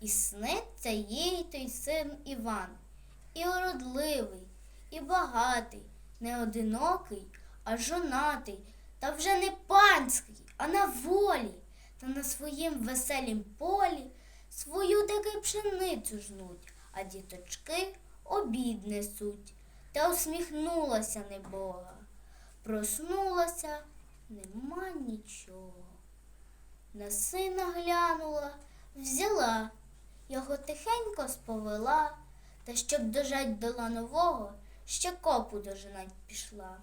І сниться їй той син Іван, і уродливий, і багатий, не одинокий, а жонатий, та вже не панський, а на волі, та на своїм веселім полі свою таки пшеницю жнуть, а діточки обід несуть. Та усміхнулася небога. Проснулася, нема нічого. На сина глянула, взяла, його тихенько сповела, та щоб дожать до ланового, ще копу дожинать пішла.